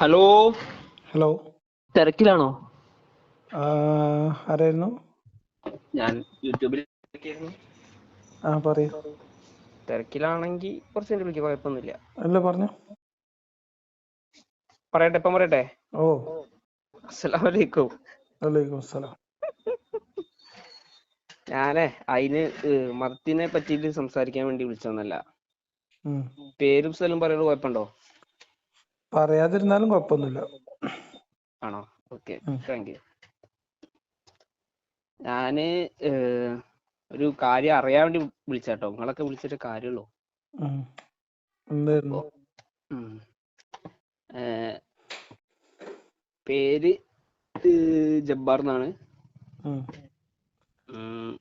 Hello? Hello. തിരക്കിലാണോ? ആരായിരുന്നു? ഞാൻ യൂട്യൂബിൽ ആ പറയൂ. തിരക്കിലാണെങ്കിൽ കുറച്ച് നേരം വിളിക്കാം കുഴപ്പമൊന്നുമില്ല. അല്ല പറഞ്ഞു. പറയട്ടെ ഇപ്പം പറയട്ടെ? ഓ. അസ്സലാമലൈക്കും. വലൈക്കും അസ്സലാം. ഞാനേ അതിന് മതത്തിനെ പറ്റിയിട്ട് സംസാരിക്കാൻ വേണ്ടി വിളിച്ചതെന്നല്ല. പേരും സ്ഥലം പറയുന്നത് കുഴപ്പമുണ്ടോ? പറയാതിരുന്നാലും കുഴപ്പമൊന്നുമില്ല ആണോ? ഓക്കെ. താങ്ക് യു ഞാൻ ഒരു കാര്യം അറിയാൻ വേണ്ടി വിളിച്ചാട്ടോ. നിങ്ങളൊക്കെ വിളിച്ചിട്ട് കാര്യമുള്ളൂ. പേര് ജബ്ബാർ എന്നാണ്. ഉം. ഉം,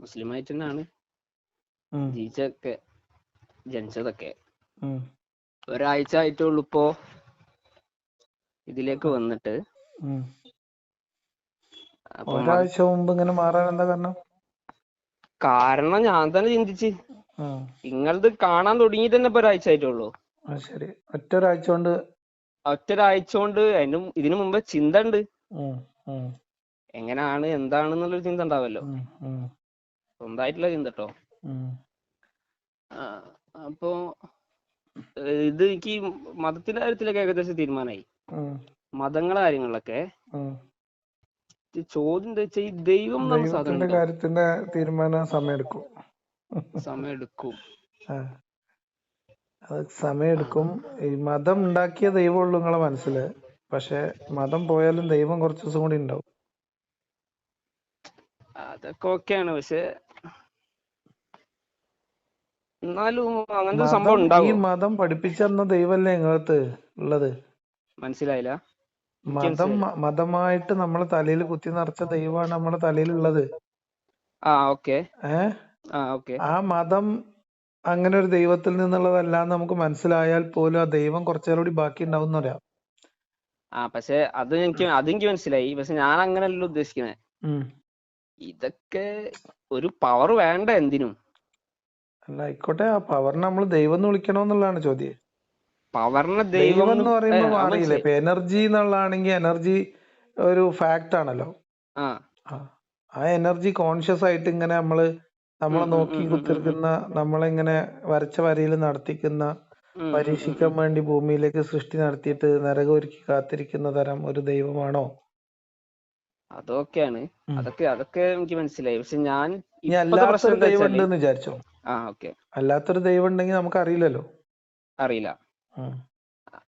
മുസ്ലിം ആയിട്ട് തന്നെയാണ് ജീവിച്ചതൊക്കെ ജനിച്ചതൊക്കെ. ഒരാഴ്ച ആയിട്ടുള്ളൂ ഇപ്പോ ഇതിലേക്ക് വന്നിട്ട്. ഒരാഴ്ച മുമ്പ് ഇങ്ങനെ മാറാൻ എന്താ കാരണം? കാരണം ഞാൻ തന്നെ ചിന്തിച്ച്. നിങ്ങളത് കാണാൻ തുടങ്ങി തന്നെ ഇപ്പൊ ഒരാഴ്ച ആയിട്ടുള്ളൂ. ശരി. ഒറ്റ ഒരാഴ്ച കൊണ്ട്? ഒറ്റ ഒരാഴ്ച കൊണ്ട് അതിന് ഇതിനു മുമ്പേ ചിന്ത ഉണ്ട്. എങ്ങനെയാണ് എന്താണെന്നുള്ളൊരു ചിന്ത ഉണ്ടാവല്ലോ. സ്വന്തമായിട്ടുള്ള ചിന്ത കേട്ടോ ഉം. അപ്പോ ഇത് എനിക്ക് മതത്തിന്റെ കാര്യത്തിലൊക്കെ ഏകദേശം തീരുമാനമായി. മതങ്ങളെ കാര്യങ്ങളിലൊക്കെ ചോദ്യം എന്താ വെച്ചാൽ ഈ ദൈവം ദൈവത്തിന്റെ കാര്യത്തിന്റെ തീരുമാനം സമയമെടുക്കും. സമയം എടുക്കും അത് സമയമെടുക്കും. ഈ മതം ഉണ്ടാക്കിയ ദൈവമുള്ളൂ നിങ്ങളെ മനസ്സിൽ. പക്ഷെ മതം പോയാലും ദൈവം കുറച്ചു ദിവസം കൂടി ഉണ്ടാവും. അതൊക്കെ ഓക്കെയാണ്. പക്ഷെ എന്നാലും അങ്ങനത്തെ സംഭവം ഈ ഉണ്ടാവും. മതം പഠിപ്പിച്ചു തന്ന ദൈവല്ലേ നിങ്ങളടുത്ത് ഉള്ളത്? മനസ്സിലായില്ല. മതം മ- മതമായിട്ട് നമ്മളെ തലയിൽ കുത്തി നിറച്ച ദൈവമാണ് നമ്മളെ തലയിൽ ഉള്ളത് ആ ഓക്കെ. ഏ? ആ ഓക്കെ. ആ മതം അങ്ങനെ ഒരു ദൈവത്തിൽ നിന്നുള്ളതല്ല എന്ന് നമുക്ക് മനസ്സിലായാൽ പോലും ആ ദൈവം കുറച്ചുകൂടി ബാക്കി ഉണ്ടാവും എന്ന് പറയാം. ആ പക്ഷെ അത് എനിക്ക് അതെനിക്ക് മനസ്സിലായി. പക്ഷെ ഞാൻ അങ്ങനെയല്ല ഉദ്ദേശിക്കുന്നത് ഉം. ഇതൊക്കെ ഒരു പവർ വേണ്ട എന്തിനും? അല്ല ആയിക്കോട്ടെ ആ പവറിനെ നമ്മൾ ദൈവം എന്ന് വിളിക്കണോന്നുള്ളതാണ് ചോദ്യം. പവറിനെ ദൈവം എന്ന് പറയുമ്പോൾ മാറിയില്ലേ ഇപ്പൊ എനർജി എന്നുള്ളതാണെങ്കിൽ എനർജി ഒരു ഫാക്ട് ആണല്ലോ. ആ. എനർജി കോൺഷ്യസ് ആയിട്ട് ഇങ്ങനെ നമ്മൾ നമ്മളെ നോക്കി. കുത്തിരിക്കുന്ന നമ്മളിങ്ങനെ വരച്ച വരയിൽ നടത്തിക്കുന്ന പരീക്ഷിക്കാൻ വേണ്ടി ഭൂമിയിലേക്ക് സൃഷ്ടി നടത്തിയിട്ട് നരകം ഒരുക്കി കാത്തിരിക്കുന്ന തരം ഒരു ദൈവമാണോ? അതൊക്കെയാണ്. അതൊക്കെ അതൊക്കെ എനിക്ക് മനസ്സിലായി. പക്ഷെ ഞാൻ ഇപ്പത്തെ പ്രശ്നം ദൈവം ഉണ്ടെന്ന് വിചാരിച്ചോ? ആ ഓക്കെ. അല്ലാത്തൊരു ദൈവം ഉണ്ടെങ്കിൽ നമുക്ക് അറിയില്ലല്ലോ അറിയില്ല.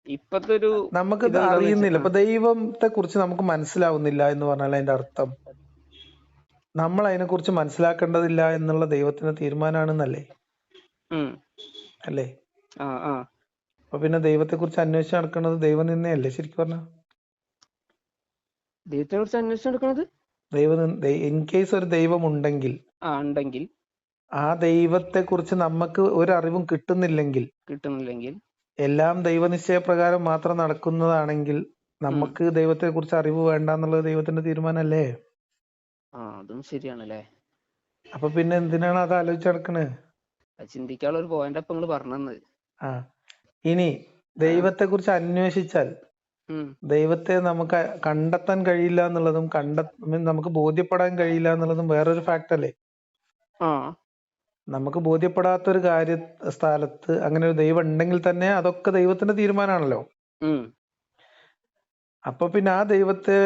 ഇപ്പത്തെ ഒരു നമുക്ക് അറിയുന്നില്ല. ഇപ്പൊ ദൈവത്തെ കുറിച്ച് നമുക്ക് മനസ്സിലാവുന്നില്ല എന്ന് പറഞ്ഞാൽ അതിന്റെ അർത്ഥം. നമ്മൾ അതിനെ കുറിച്ച് മനസ്സിലാക്കേണ്ടതില്ല എന്നുള്ള ദൈവത്തിന്റെ തീരുമാനമാണെന്നല്ലേ അല്ലേ? ആ ആ. അപ്പൊ പിന്നെ ദൈവത്തെ കുറിച്ച് അന്വേഷിച്ച് നടക്കുന്നത് ദൈവം നിന്നെയല്ലേ ശരിക്കും പറഞ്ഞ? ദൈവത്തെ കുറിച്ച് അന്വേഷിച്ച് നടക്കുന്നത് ദൈവം ഇൻ കേസ് ഒരു ദൈവം ഉണ്ടെങ്കിൽ ആ ഉണ്ടെങ്കിൽ ആ ദൈവത്തെ കുറിച്ച് നമുക്ക് ഒരു അറിവും കിട്ടുന്നില്ലെങ്കിൽ കിട്ടുന്നില്ലെങ്കിൽ എല്ലാം ദൈവനിശ്ചയപ്രകാരം മാത്രം നടക്കുന്നതാണെങ്കിൽ നമുക്ക് ദൈവത്തെ കുറിച്ച് അറിവ് വേണ്ട എന്നുള്ളത് ദൈവത്തിന്റെ തീരുമാനമല്ലേ? ആ അതും ശരിയാണല്ലേ? അപ്പൊ പിന്നെ എന്തിനാണ് അത് ആലോചിച്ച് നടക്കണേ? ചിന്തിക്കാനുള്ള ഒരു പോയിന്റ് അപ്പൊ പറഞ്ഞത് ആ ഇനി ദൈവത്തെ കുറിച്ച് അന്വേഷിച്ചാൽ ദൈവത്തെ നമുക്ക് കണ്ടെത്താൻ കഴിയില്ല എന്നുള്ളതും കണ്ട നമുക്ക് ബോധ്യപ്പെടാൻ കഴിയില്ല എന്നുള്ളതും വേറൊരു ഫാക്ട് അല്ലേ? നമുക്ക് ബോധ്യപ്പെടാത്ത ഒരു കാര്യ സ്ഥലത്ത് അങ്ങനെ ഒരു ദൈവം ഉണ്ടെങ്കിൽ തന്നെ അതൊക്കെ ദൈവത്തിന്റെ തീരുമാനമാണല്ലോ അപ്പൊ പിന്നെ ആ ദൈവത്തെ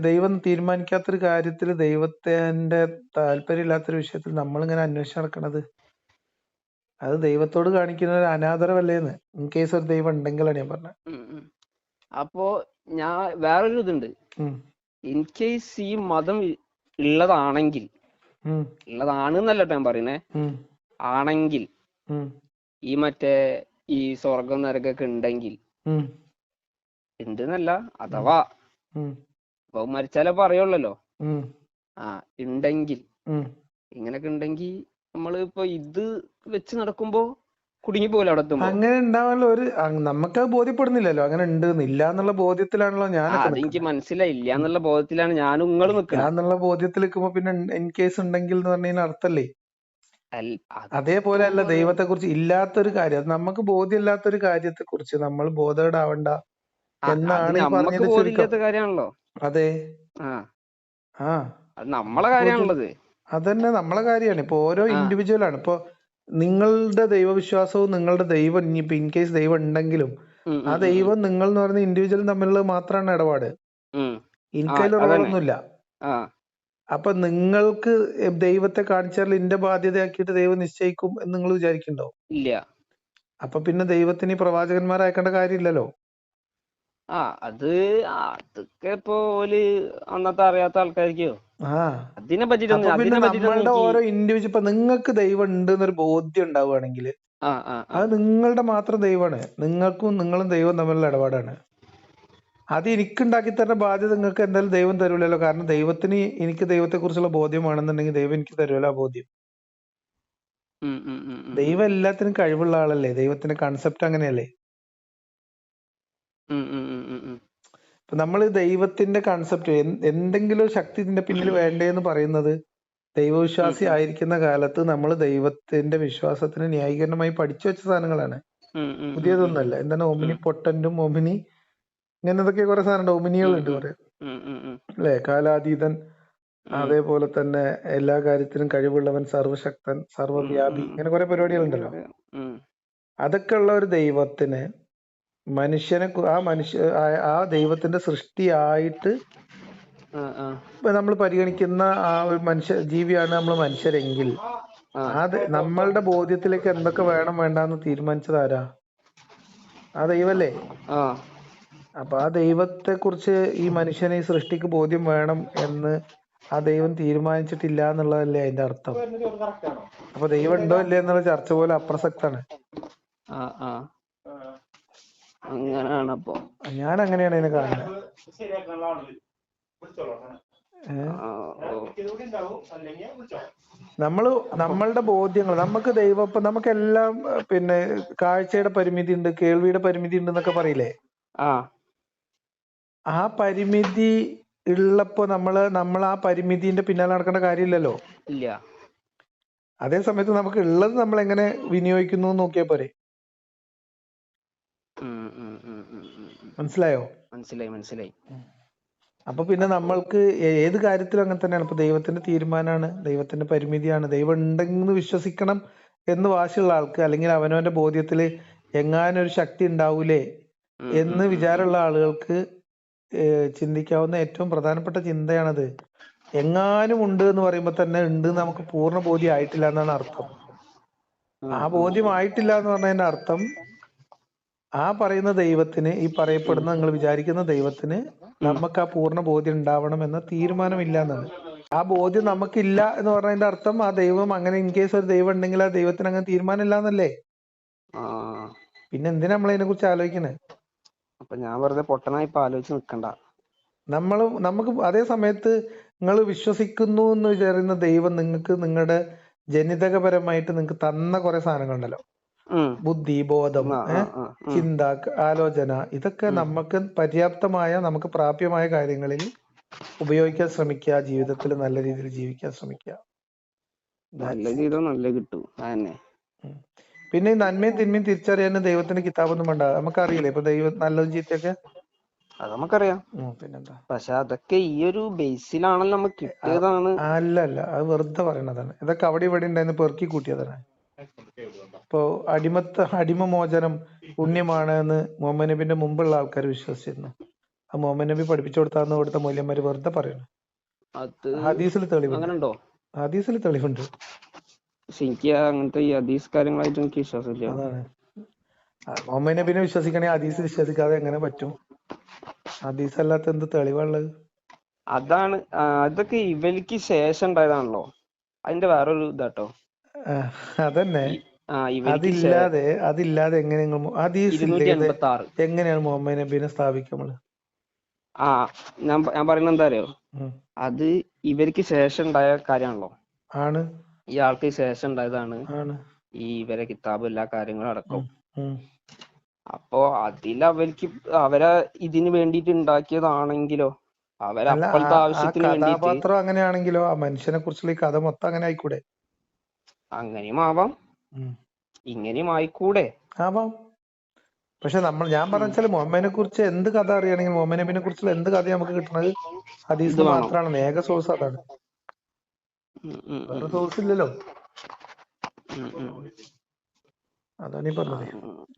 ദൈവം തീരുമാനിക്കാത്ത ഒരു കാര്യത്തിൽ ദൈവത്തിന്റെ താല്പര്യമില്ലാത്തൊരു വിഷയത്തിൽ നമ്മൾ ഇങ്ങനെ അന്വേഷിച്ച് നടക്കണത് അത് ദൈവത്തോട് കാണിക്കുന്ന ഒരു അനാദരവല്ലേന്ന് ഇൻ കേസ് ഒരു ദൈവം ഉണ്ടെങ്കിലാണ് ഞാൻ പറഞ്ഞത്. അപ്പോ ഞാൻ വേറൊരു ഇതുണ്ട്. ഇൻ കേസ് ഈ മതം ഉള്ളതാണെങ്കിൽ. ഉള്ളതാണ് എന്നല്ല ഞാൻ പറയുന്നേ. ആണെങ്കിൽ ഈ മറ്റേ ഈ സ്വർഗം നരകൊക്കെ ഉണ്ടെങ്കിൽ. ഉണ്ടെന്നല്ല അഥവാ ഇപ്പൊ അപ്പൊ മരിച്ചാലേ പറയുള്ളല്ലോ. ആ ഉണ്ടെങ്കിൽ. ഇങ്ങനൊക്കെ ഉണ്ടെങ്കിൽ നമ്മൾ ഇപ്പൊ ഇത് വെച്ച് നടക്കുമ്പോ കുടുങ്ങി അവിടെ അങ്ങനെ ഉണ്ടാവാനുള്ള ഒരു നമുക്ക് അത് ബോധ്യപ്പെടുന്നില്ലല്ലോ. അങ്ങനെ ഉണ്ട് ഇല്ല എന്നുള്ള ബോധ്യത്തിലാണല്ലോ ഞാൻ എനിക്ക് മനസ്സിലായില്ല എന്നുള്ള ബോധ്യത്തിലാണ് ഞാനും നിങ്ങൾ നിൽക്കുന്നത്. എന്നുള്ള ബോധ്യത്തിൽ നിൽക്കുമ്പോ പിന്നെ ഇൻ കേസ് ഉണ്ടെങ്കിൽ എന്ന് പറഞ്ഞതിന് അർത്ഥല്ലേ? അതേപോലെ അല്ല ദൈവത്തെ കുറിച്ച് ഇല്ലാത്തൊരു കാര്യം. അത് നമുക്ക് ബോധ്യമില്ലാത്തൊരു കാര്യത്തെ കുറിച്ച് നമ്മൾ ബോധേഡ് ആവണ്ട എന്നാണ് ഈ പറഞ്ഞതിന്റെ ചുരുക്കം. അതെ. ആ. നമ്മളെ കാര്യമാണുള്ളത്. അതന്നെ നമ്മളെ കാര്യമാണ്. ഇപ്പൊ ഓരോ. ഇൻഡിവിജ്വൽ ആണ്. ഇപ്പൊ നിങ്ങളുടെ ദൈവവിശ്വാസവും നിങ്ങളുടെ ദൈവം ഇനിയിപ്പോ ഇൻ കേസ് ദൈവം ഉണ്ടെങ്കിലും ആ ദൈവം നിങ്ങൾ എന്ന് പറയുന്ന ഇൻഡിവിജ്വൽ തമ്മിലുള്ള മാത്രമാണ് ഇടപാട്. ഇൻകൈലൊന്നുമില്ല അപ്പൊ നിങ്ങൾക്ക് ദൈവത്തെ കാണിച്ചാൽ എന്റെ ബാധ്യതയാക്കിയിട്ട് ദൈവം നിശ്ചയിക്കും എന്ന് നിങ്ങൾ വിചാരിക്കണ്ടോ ഇല്ല. അപ്പൊ പിന്നെ ദൈവത്തിന് ഈ പ്രവാചകന്മാരെ കാര്യമില്ലല്ലോ? ആ അത് അതൊക്കെ ഇപ്പൊ ഓൽ അന്നത്തെ അറിയാത്ത ആൾക്കാർക്കോ അതിനെ പറ്റിട്ടൊന്നും അപ്പൊ അതിനെ നമ്മളുടെ ഓരോ ഇൻഡിവിജ്വൽ ഇപ്പൊ നിങ്ങൾക്ക് ദൈവം ഉണ്ട് എന്നൊരു ബോധ്യം ഉണ്ടാവുകയാണെങ്കിൽ. അത് നിങ്ങളുടെ മാത്രം ദൈവമാണ്. നിങ്ങൾക്കും നിങ്ങളും ദൈവം തമ്മിലുള്ള ഇടപാടാണ്. അത് എനിക്കുണ്ടാക്കി തരുന്ന ബാധ്യത നിങ്ങൾക്ക് എന്തായാലും ദൈവം തരൂലല്ലോ. കാരണം ദൈവത്തിന് എനിക്ക് ദൈവത്തെ കുറിച്ചുള്ള ബോധ്യമാണെന്നുണ്ടെങ്കിൽ ദൈവം എനിക്ക് തരുമല്ലോ ആ ബോധ്യം. ദൈവം എല്ലാത്തിനും കഴിവുള്ള ആളല്ലേ? ദൈവത്തിന്റെ കൺസെപ്റ്റ് അങ്ങനെയല്ലേ? നമ്മൾ ദൈവത്തിന്റെ കൺസെപ്റ്റ് എന്തെങ്കിലും ഒരു ശക്തി ഇതിന്റെ പിന്നിൽ വേണ്ടേന്ന് പറയുന്നത് ദൈവവിശ്വാസി ആയിരിക്കുന്ന കാലത്ത് നമ്മൾ ദൈവത്തിന്റെ വിശ്വാസത്തിന് ന്യായീകരണമായി പഠിച്ചു വെച്ച സാധനങ്ങളാണ്. പുതിയതൊന്നല്ല എന്താണ് ഒമിനി പൊട്ടന്റും ഒമിനി ഇങ്ങനതൊക്കെ കുറെ സാധനം ഒമിനികളുണ്ട് കുറെ. അല്ലെ? കാലാതീതൻ അതേപോലെ തന്നെ എല്ലാ കാര്യത്തിനും കഴിവുള്ളവൻ സർവശക്തൻ സർവവ്യാപി. ഇങ്ങനെ കുറെ പരിപാടികളുണ്ടല്ലോ. അതൊക്കെ ഉള്ള ഒരു ദൈവത്തിന് മനുഷ്യനെ ആ മനുഷ്യ ആ- ദൈവത്തിന്റെ സൃഷ്ടിയായിട്ട്. നമ്മൾ പരിഗണിക്കുന്ന ആ ഒരു മനുഷ്യ ജീവിയാണ് നമ്മൾ മനുഷ്യരെങ്കിൽ. അത് നമ്മളുടെ ബോധ്യത്തിലേക്ക് എന്തൊക്കെ വേണം വേണ്ടാന്ന് തീരുമാനിച്ചത് ആരാ? ആ ദൈവല്ലേ? അപ്പൊ ആ ദൈവത്തെ കുറിച്ച് ഈ മനുഷ്യനെ ഈ സൃഷ്ടിക്ക് ബോധ്യം വേണം എന്ന് ആ ദൈവം തീരുമാനിച്ചിട്ടില്ല എന്നുള്ളതല്ലേ അതിന്റെ അർത്ഥം? അപ്പൊ ദൈവം ഉണ്ടോ ഇല്ലേ എന്നുള്ള ചർച്ച പോലെ അപ്രസക്താണ് അങ്ങനെയാണ് അപ്പൊ ഞാൻ അങ്ങനെയാണ് അതിനെ കാണുന്നത്. നമ്മൾ നമ്മളുടെ ബോധ്യങ്ങൾ നമുക്ക് ദൈവം ഇപ്പൊ നമുക്കെല്ലാം പിന്നെ കാഴ്ചയുടെ പരിമിതി ഉണ്ട് കേൾവിയുടെ പരിമിതി ഉണ്ട് എന്നൊക്കെ പറയില്ലേ? ആ. പരിമിതി ഉള്ളപ്പോ നമ്മൾ നമ്മൾ ആ പരിമിതിന്റെ പിന്നാലെ നടക്കേണ്ട കാര്യമില്ലല്ലോ? ഇല്ല. അതേ സമയത്ത് നമുക്ക് ഉള്ളത് നമ്മൾ എങ്ങനെ വിനിയോഗിക്കുന്നു നോക്കിയാ പോരെ. മനസ്സിലായോ? മനസ്സിലായി മനസ്സിലായി. അപ്പൊ പിന്നെ നമ്മൾക്ക് ഏത് കാര്യത്തിലും അങ്ങനെ തന്നെയാണ്. ഇപ്പൊ ദൈവത്തിന്റെ തീരുമാനമാണ് ദൈവത്തിന്റെ പരിമിതിയാണ്. ദൈവം ഉണ്ടെന്ന് വിശ്വസിക്കണം എന്ന് വാശിയുള്ള ആൾക്ക് അല്ലെങ്കിൽ അവനവന്റെ ബോധ്യത്തിൽ എങ്ങാനും ഒരു ശക്തി ഉണ്ടാവൂലേ എന്ന് വിചാരമുള്ള ആളുകൾക്ക് ചിന്തിക്കാവുന്ന ഏറ്റവും പ്രധാനപ്പെട്ട ചിന്തയാണത്. എങ്ങാനും ഉണ്ട് എന്ന് പറയുമ്പോൾ തന്നെ ഉണ്ട് നമുക്ക് പൂർണ ബോധ്യം ആയിട്ടില്ല എന്നാണ് അർത്ഥം. ആ ബോധ്യം ആയിട്ടില്ല എന്ന് പറഞ്ഞതിന്റെ അർത്ഥം ആ പറയുന്ന ദൈവത്തിന് ഈ പറയപ്പെടുന്ന നിങ്ങൾ വിചാരിക്കുന്ന ദൈവത്തിന് നമുക്ക് ആ പൂർണ ബോധ്യം ഉണ്ടാവണം എന്ന തീരുമാനമില്ല എന്നാണ് ആ ബോധ്യം നമുക്കില്ല എന്ന് പറഞ്ഞതിന്റെ അർത്ഥം ആ ദൈവം അങ്ങനെ ഇൻ കേസ് ഒരു ദൈവം ഉണ്ടെങ്കിൽ ആ ദൈവത്തിന് അങ്ങനെ തീരുമാനം ഇല്ല എന്നല്ലേ പിന്നെ എന്തിനാ നമ്മൾ അതിനെ കുറിച്ച് ആലോചിക്കണേ? അപ്പൊ ഞാൻ വെറുതെ പൊട്ടനായി ആലോചിച്ച് നിക്കണ്ട. നമ്മൾ നമുക്ക് അതേ സമയത്ത് നിങ്ങൾ വിശ്വസിക്കുന്നു എന്ന് വിചാരിക്കുന്ന ദൈവം നിങ്ങൾക്ക് നിങ്ങളുടെ ജനിതകപരമായിട്ട് നിങ്ങൾക്ക് തന്ന കുറെ സാധനങ്ങളുണ്ടല്ലോ. ബുദ്ധി ബോധം. ചിന്ത ആലോചന ഇതൊക്കെ നമുക്ക് പര്യാപ്തമായ നമുക്ക് പ്രാപ്യമായ കാര്യങ്ങളിൽ ഉപയോഗിക്കാൻ ശ്രമിക്കുക ജീവിതത്തിൽ നല്ല രീതിയിൽ ജീവിക്കാൻ ശ്രമിക്കുക. നല്ല ജീവിതം നല്ല കിട്ടും. അതന്നെ. പിന്നെ ഈ നന്മയും തിന്മയും തിരിച്ചറിയാൻ ദൈവത്തിന്റെ കിതാബൊന്നും വേണ്ട. നമുക്കറിയില്ലേ? ഇപ്പൊ ദൈവം നല്ലതും ചീത്തയൊക്കെ? അത് നമുക്കറിയാം. പിന്നെന്താ? പക്ഷെ അതൊക്കെ ഈ ഒരു ബേസിലാണല്ലോ നമുക്ക് കിട്ടിയതാണ്. അല്ല അല്ല അത് വെറുതെ പറയണതാണ്. ഇതൊക്കെ അവിടെ ഇവിടെ ഉണ്ടായിരുന്നു പെറുക്കി കൂട്ടിയതാണ്. ഇപ്പോ അടിമത്ത അടിമ മോചനം പുണ്യമാണ് എന്ന് മുഹമ്മദ് നബിന്റെ മുമ്പുള്ള ആൾക്കാർ വിശ്വസിച്ചിരുന്നു. ആ മുഹമ്മദ് നബി പഠിപ്പിച്ചു കൊടുത്താന്ന് കൊടുത്ത മൂല്യന്മാര് വെറുതെ പറയുന്നു. ഹദീസിൽ തെളിവുണ്ട്. ഹദീസിൽ തെളിവുണ്ട്. എനിക്ക് അങ്ങനത്തെ ഈ ഹദീസ് കാര്യങ്ങളായിട്ട് എനിക്ക് വിശ്വാസമില്ല. അതാണ്. മുഹമ്മദ് നബിനെ വിശ്വസിക്കണേ ഹദീസ് വിശ്വസിക്കാതെ എങ്ങനെ പറ്റും? ഹദീസ് അല്ലാത്ത എന്ത് തെളിവുള്ളത് അതാണ് അതൊക്കെ ഇവർക്ക് ശേഷം ഉണ്ടായതാണല്ലോ. അതിന്റെ വേറൊരു ഇതാട്ടോ. അതന്നെ. അതില്ലാതെ അതില്ലാതെ എങ്ങനെ ഹദീസ് എങ്ങനെയാണ് മുഹമ്മദ് നബീനെ സ്ഥാപിക്കുക നമ്മൾ? ആ ഞാൻ ഞാൻ പറയുന്നത് എന്താ അറിയോ? അത് ഇവർക്ക് ശേഷം ഉണ്ടായ കാര്യമാണല്ലോ. ആണ്. ഇയാൾക്ക് ശേഷം ഉണ്ടായതാണ് ആണ്. ഈ ഇവരെ കിതാബ് എല്ലാ കാര്യങ്ങളും അടക്കം. അപ്പോ അതിൽ അവർക്ക് അവരെ ഇതിന് വേണ്ടിട്ട് ഉണ്ടാക്കിയതാണെങ്കിലോ അവരപ്പോഴത്തെ ആവശ്യത്തിന് കഥാപാത്രം അങ്ങനെയാണെങ്കിലോ ആ മനുഷ്യനെ കുറിച്ചുള്ള ഈ കഥ മൊത്തം അങ്ങനെ ആയിക്കൂടെ? അങ്ങനെയും ആവാം. ഇങ്ങനെയും ആയിക്കൂടെ ആവാം. പക്ഷെ നമ്മൾ ഞാൻ പറഞ്ഞാൽ മുഹമ്മദിനെ കുറിച്ച് എന്ത് കഥ അറിയണമെങ്കിൽ മുഹമ്മദ് നബിനെ കുറിച്ചുള്ള എന്ത് കഥ നമുക്ക് കിട്ടുന്നത് ഹദീസ് മാത്രമാണ്. ഏക സോഴ്സ് അതാണ്. വേറെ സോഴ്സ് ഇല്ലല്ലോ. അതാണ് ഈ പറഞ്ഞത്.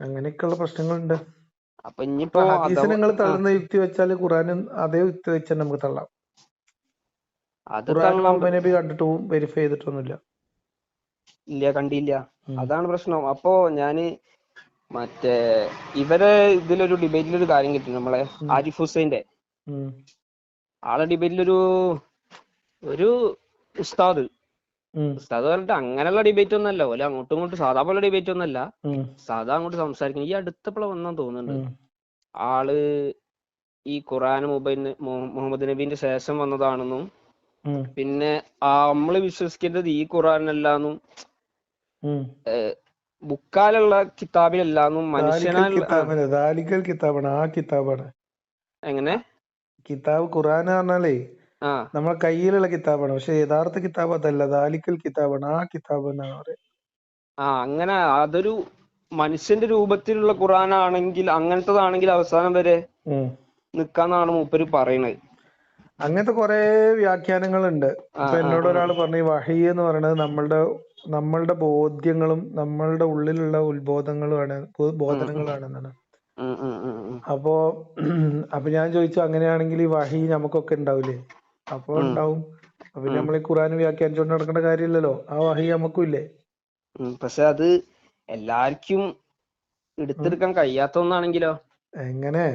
അങ്ങനെയൊക്കെയുള്ള പ്രശ്നങ്ങളുണ്ട്. അപ്പൊ ഇപ്പൊ ഇനിയിപ്പോ ഹദീസ് നിങ്ങൾ തള്ളുന്ന യുക്തി വെച്ചാൽ ഖുറാനും അതേ യുക്തി വെച്ചാൽ നമുക്ക് തള്ളാം. ഖുറാൻ മുഹമ്മദ് നബി കണ്ടിട്ട് വെരിഫൈ ചെയ്തിട്ടൊന്നുമില്ല. ഇല്ല കണ്ടില്ല. അതാണ് പ്രശ്നം. അപ്പോ ഞാൻ മറ്റേ ഇവരെ ഇതിലൊരു ഡിബേറ്റിൽ ഒരു കാര്യം കിട്ടി നമ്മളെ. ആരിഫ് ഹുസൈന്റെ. ആളെ ഡിബേറ്റിലൊരു ഒരു ഉസ്താദ്. ഉസ്താദ് പറഞ്ഞിട്ട് അങ്ങനെയുള്ള ഡിബേറ്റ് ഒന്നല്ല ഓല അങ്ങോട്ടും ഇങ്ങോട്ടും സാധാ പോലെ ഡിബേറ്റ് ഒന്നല്ല. സാധാ അങ്ങോട്ട് സംസാരിക്കുന്നത് ഈ അടുത്തപ്പോൾ വന്നാന്ന് തോന്നുന്നുണ്ട്. ആൾ ഈ ഖുറാൻ മൊബൈൽ മുഹമ്മദ് നബീന്റെ ശേഷം വന്നതാണെന്നും പിന്നെ നമ്മൾ വിശ്വസിക്കേണ്ടത് ഈ ഖുറാനല്ലാന്നും. ബുക്കാലുള്ള കിതാബിലല്ലാന്നും മനുഷ്യനാലുള്ള ആ, കിതാബാണ് ആ എങ്ങനെ? കിതാബ് ഖുറാൻ പറഞ്ഞാലേ നമ്മളെ കയ്യിലുള്ള കിതാബാണ് പക്ഷെ യഥാർത്ഥ കിതാബ് അതല്ല ദാലിക്കൽ കിതാബാണ് ആ കിതാബ് എന്നാണ് ആ അങ്ങനെ അതൊരു മനുഷ്യന്റെ രൂപത്തിലുള്ള ഖുറാൻ ആണെങ്കിൽ അങ്ങനത്തതാണെങ്കിൽ അവസാനം വരെ. നിക്കാന്നാണ് മൂപ്പര് പറയുന്നത് അങ്ങനത്തെ കുറെ വ്യാഖ്യാനങ്ങളുണ്ട്. എന്നോട്. ഒരാൾ പറഞ്ഞു വഹി എന്ന് പറയുന്നത് നമ്മളുടെ നമ്മളുടെ ബോധ്യങ്ങളും നമ്മളുടെ ഉള്ളിലുള്ള ഉത്ബോധങ്ങളുമാണ് ബോധനങ്ങളാണ് എന്നാണ്. അപ്പോ അപ്പൊ ഞാൻ ചോദിച്ചു അങ്ങനെയാണെങ്കിൽ ഈ വഹി നമുക്കൊക്കെ ഉണ്ടാവില്ലേ അപ്പൊ ഉണ്ടാവും. അപ്പൊ നമ്മൾ ഈ ഖുറാൻ വ്യാഖ്യാനിച്ചുകൊണ്ട് നടക്കേണ്ട കാര്യമില്ലല്ലോ. ആ വഹി നമുക്കും ഇല്ലേ? പക്ഷെ അത് എല്ലാവർക്കും എടുത്തെടുക്കാൻ കഴിയാത്ത ഒന്നാണെങ്കിലോ? എങ്ങനെ?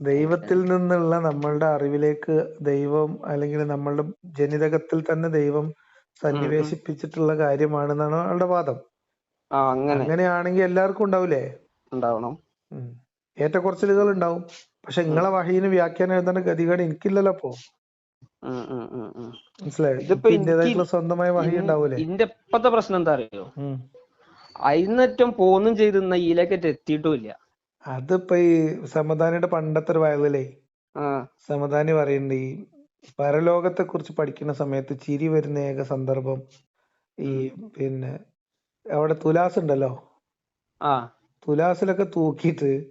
ദൈവത്തിൽ നിന്നുള്ള നമ്മളുടെ അറിവിലേക്ക് ദൈവം അല്ലെങ്കിൽ നമ്മളുടെ ജനിതകത്തിൽ തന്നെ ദൈവം സന്നിവേശിപ്പിച്ചിട്ടുള്ള കാര്യമാണെന്നാണ് ആളുടെ വാദം. അങ്ങനെയാണെങ്കിൽ എല്ലാവർക്കും ഉണ്ടാവില്ലേ ഉണ്ടാവണം. ഏറ്റക്കുറച്ചിലുകൾ ഉണ്ടാവും പക്ഷെ നിങ്ങളെ വഹീന് വ്യാഖ്യാനം എഴുതേണ്ട ഗതികേട് എനിക്കില്ലല്ലോ അപ്പോ. മനസ്സിലായോ? സ്വന്തമായ വഹി ഉണ്ടാവൂലേ? ഇന്റെ ഇപ്പത്തെ പ്രശ്നം എന്താ അറിയോ? ഉം. അയിന്നറ്റം പോന്നും ചെയ്തിരുന്ന ഈലേക്കറ്റ് എത്തിയിട്ടുമില്ല അതിപ്പോ ഈ സമദാനിയുടെ പണ്ടത്തെ ഒരു വയലിലേ സമദാനി പറയുന്നുണ്ട് ഈ പരലോകത്തെ കുറിച്ച് പഠിക്കുന്ന സമയത്ത് ചിരി വരുന്ന ഏക സന്ദർഭം ഈ പിന്നെ അവിടെ തുലാസ് ഉണ്ടല്ലോ? ആ. തുലാസിലൊക്കെ തൂക്കിയിട്ട്.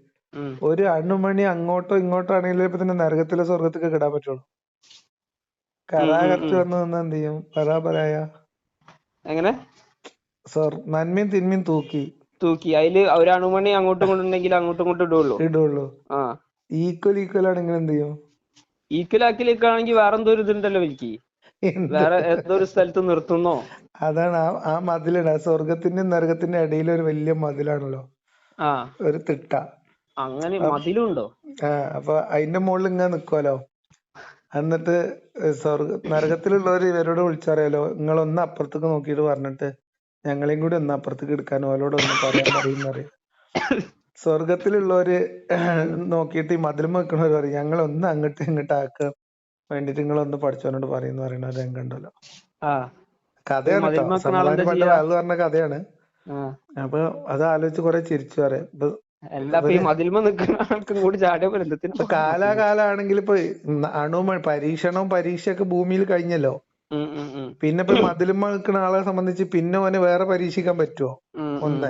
ഒരു അണുമണി അങ്ങോട്ടോ ഇങ്ങോട്ടോ ആണെങ്കിലും ഇപ്പൊ തന്നെ നരകത്തിലെ സ്വർഗത്തൊക്കെ ഇടാൻ പറ്റുള്ളൂ. കരാകത്ത് ഉം. വന്ന് നിന്ന് എന്ത് ചെയ്യും? പരാപരായ എങ്ങനെ? നന്മയും തിന്മയും തൂക്കി. തൂക്കി. അതിൽ ഒരു അണുമണി അങ്ങോട്ടും ഇങ്ങോട്ടും ഉണ്ടെങ്കിൽ അങ്ങോട്ടും ഇങ്ങോട്ടും ഇടുള്ളൂ. ഇടുള്ളൂ. ഈക്വൽ ഈക്വൽ ആണെങ്കിൽ എന്ത് ചെയ്യും? ഈക്വൽ ആക്കിലേക്കാണെങ്കിൽ വേറെ എന്തോ? ഒരു ഇതുണ്ടല്ലോ എനിക്ക് വേറെ എന്തോ ഒരു സ്ഥലത്ത് നിർത്തുന്നോ? അതാണ് ആ ആ സ്വർഗത്തിന്റെ നരകത്തിന്റെ ഇടയിൽ ഒരു വലിയ മതിലാണല്ലോ. ആ. ഒരു തിട്ട. അങ്ങനെ മതിലും ഉണ്ടോ ആ അപ്പൊ അതിന്റെ മുകളിൽ ഇങ്ങനെ നിക്കുവല്ലോ. എന്നിട്ട് സ്വർഗ നരകത്തിലുള്ളവർ ഇവരോട് വിളിച്ചറിയാലോ? നിങ്ങൾ ഒന്ന് അപ്പുറത്തേക്ക് നോക്കിയിട്ട് പറഞ്ഞിട്ട് ഞങ്ങളെയും കൂടി ഒന്ന് അപ്പുറത്തേക്ക് എടുക്കാൻ ഓലോട് ഒന്ന് പറയാൻ പറയും പറയും. സ്വർഗത്തിലുള്ളവര് നോക്കിയിട്ട് ഈ മതിലും വെക്കണവര് പറയും ഞങ്ങൾ ഒന്ന് അങ്ങോട്ട് ഇങ്ങോട്ട് ആക്കാൻ വേണ്ടിട്ട് നിങ്ങൾ ഒന്ന് പഠിച്ചവനോട് പറയുന്ന പറയുന്ന ഒരു രംഗം ഉണ്ടല്ലോ. ആ. കഥയാണ് പണ്ട് അത് പറഞ്ഞ കഥയാണ്. അപ്പൊ അത് ആലോചിച്ച് കൊറേ ചിരിച്ചു പറയാം. കാലാകാലാണെങ്കിൽ ഇപ്പൊ അണുമ പരീക്ഷണവും പരീക്ഷയൊക്കെ ഭൂമിയിൽ കഴിഞ്ഞല്ലോ. പിന്നെ ഇപ്പൊ മതിലുമ്മ നിൽക്കുന്ന ആളെ സംബന്ധിച്ച് പിന്നെ ഓനെ വേറെ പരീക്ഷിക്കാൻ പറ്റുമോ. ഒന്ന്.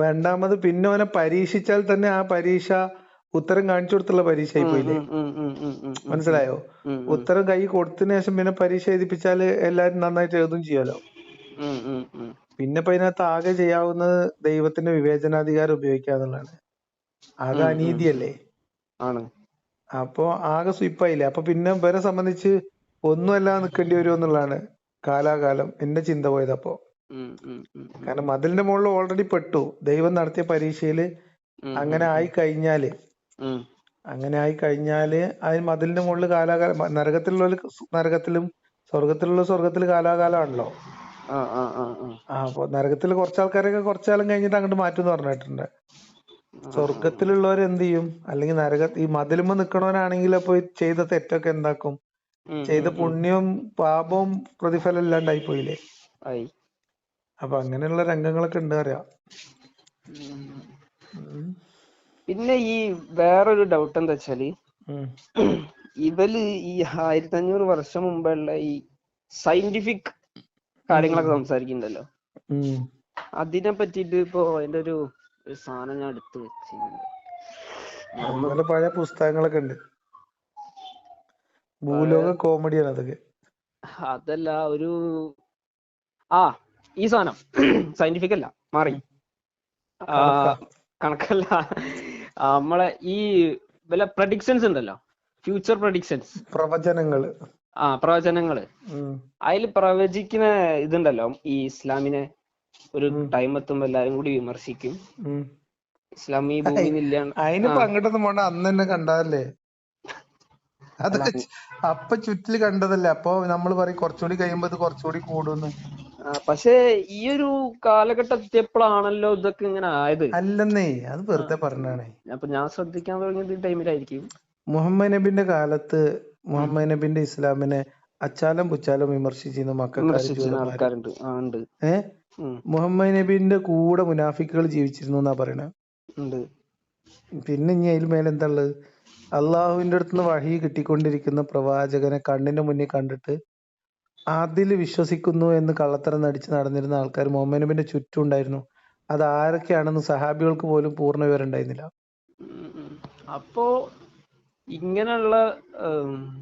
രണ്ടാമത് പിന്നെ ഓനെ പരീക്ഷിച്ചാൽ തന്നെ ആ പരീക്ഷ ഉത്തരം കാണിച്ചു കൊടുത്തുള്ള പരീക്ഷ ആയി പോയില്ലേ ഉം, ഉം, ഉം, ഉം, ഉം, ഉം. മനസ്സിലായോ. ഉത്തരം കൈ കൊടുത്തതിന് ശേഷം പിന്നെ പരീക്ഷ എഴുതിപ്പിച്ചാൽ എല്ലാരും നന്നായിട്ട് എഴുതും ചെയ്യാലോ. പിന്നെ ഇപ്പൊ ഇതിനകത്ത് ആകെ ചെയ്യാവുന്നത് ദൈവത്തിന്റെ വിവേചനാധികാരം ഉപയോഗിക്കുക എന്നുള്ളതാണ് അത്. അനീതിയല്ലേ ആണ് അപ്പൊ ആകെ സ്വിപ്പായില്ലേ അപ്പൊ പിന്നെ ഇവരെ സംബന്ധിച്ച് ഒന്നുമല്ല നിൽക്കേണ്ടി വരും എന്നുള്ളതാണ് കാലാകാലം എന്റെ ചിന്ത പോയത് അപ്പോ. കാരണം മതിലിന്റെ മുകളിൽ ഓൾറെഡി പെട്ടു. ദൈവം നടത്തിയ പരീക്ഷയിൽ അങ്ങനെ ആയി കഴിഞ്ഞാൽ. അങ്ങനെ ആയി കഴിഞ്ഞാൽ അതിന് മതിലിന്റെ മുകളിൽ കാലാകാലം നരകത്തിലുള്ള നരകത്തിലും സ്വർഗത്തിലുള്ള സ്വർഗത്തിൽ കാലാകാലമാണല്ലോ. അപ്പൊ നരകത്തിൽ കുറച്ച് ആൾക്കാരൊക്കെ കുറച്ചാലും കഴിഞ്ഞിട്ട് അങ്ങോട്ട് മാറ്റും എന്ന് പറഞ്ഞിട്ടുണ്ട് സ്വർഗത്തിലുള്ളവർ എന്ത് ചെയ്യും? അല്ലെങ്കിൽ നരക ഈ മതിലുമ്പോ നിക്കണവനാണെങ്കിൽ അപ്പൊ ചെയ്ത തെറ്റൊക്കെ എന്താക്കും? ചെയ്ത. പുണ്യവും പാപവും പ്രതിഫലം ഇല്ലാണ്ടായി പോയില്ലേ. അപ്പൊ അങ്ങനെയുള്ള രംഗങ്ങളൊക്കെ ഉണ്ട് അറിയാം. പിന്നെ ഈ വേറൊരു ഡൗട്ട് എന്താ വെച്ചാൽ. ഇവൽ ഈ ആയിരത്തി അഞ്ഞൂറ് വർഷം മുമ്പുള്ള ഈ സയന്റിഫിക് കാര്യങ്ങളൊക്കെ സംസാരിക്കുന്നുണ്ടല്ലോ. അതിനെ പറ്റിട്ട് ഇപ്പോ അതിന്റെ ഒരു സാധനം ഞാൻ എടുത്തു വെച്ചിട്ടുണ്ട്. പഴയ പുസ്തകങ്ങളൊക്കെ ഉണ്ട്. ഭൂലോക കോമഡിയാണ് അതൊക്കെ. അതല്ല ഒരു ആ ഈ സാധനം സയന്റിഫിക് അല്ല മാറി. കണക്കല്ല. നമ്മളെ ഈ വല്ല പ്രഡിക്ഷൻസ് ഉണ്ടല്ലോ? ഫ്യൂച്ചർ പ്രഡിക്ഷൻസ് പ്രവചനങ്ങൾ ആ പ്രവചനങ്ങൾ. അതിൽ പ്രവചിക്കുന്ന ഇതുണ്ടല്ലോ ഈ ഇസ്ലാമിനെ ഒരു. ടൈം എത്തുമ്പോ എല്ലാരും കൂടി വിമർശിക്കും. ഇസ്ലാം ഈ ഭൂമിയിൽ അതിനിപ്പോ അങ്ങോട്ടൊന്നും പോണ്ട അന്ന് തന്നെ കണ്ടതല്ലേ? അത് അപ്പൊ ചുറ്റിൽ കണ്ടതല്ലേ? അപ്പൊ നമ്മൾ പറയും കുറച്ചുകൂടി കഴിയുമ്പോ ഇത് കുറച്ചുകൂടി കൂടുന്ന്. പക്ഷെ ഈ ഒരു കാലഘട്ടം എത്തിയപ്പോഴാണല്ലോ ഇതൊക്കെ ഇങ്ങനെ ആയത്. അല്ലെന്നേ അത് വെറുതെ പറഞ്ഞാണേ അപ്പൊ ഞാൻ ശ്രദ്ധിക്കാൻ തുടങ്ങിയത് ഈ ടൈമിലായിരിക്കും. മുഹമ്മദ് നബിന്റെ കാലത്ത് മുഹമ്മദ് നബിന്റെ ഇസ്ലാമിനെ അച്ചാലും പുച്ചാലും വിമർശിച്ചിരുന്നു ആ ഏ? മുഹമ്മദ് നബിന്റെ കൂടെ മുനാഫിക്കുകൾ ജീവിച്ചിരുന്നു എന്നാ പറയണേ? പിന്നെ ഇനി അതിൽ മേലെന്താ ഉള്ളത്? അള്ളാഹുവിന്റെ അടുത്തുനിന്ന് വഴി കിട്ടിക്കൊണ്ടിരിക്കുന്ന പ്രവാചകനെ കണ്ണിന്റെ മുന്നിൽ കണ്ടിട്ട് അതിൽ വിശ്വസിക്കുന്നു എന്ന് കള്ളത്തരം നടിച്ച് നടന്നിരുന്ന ആൾക്കാർ മൊമനുബിന്റെ നബിന്റെ ചുറ്റും ഉണ്ടായിരുന്നു. അത് ആരൊക്കെയാണെന്ന് സഹാബികൾക്ക് പോലും പൂർണ വിവരം ഉണ്ടായിരുന്നില്ല. അപ്പോ ഇങ്ങനെയുള്ള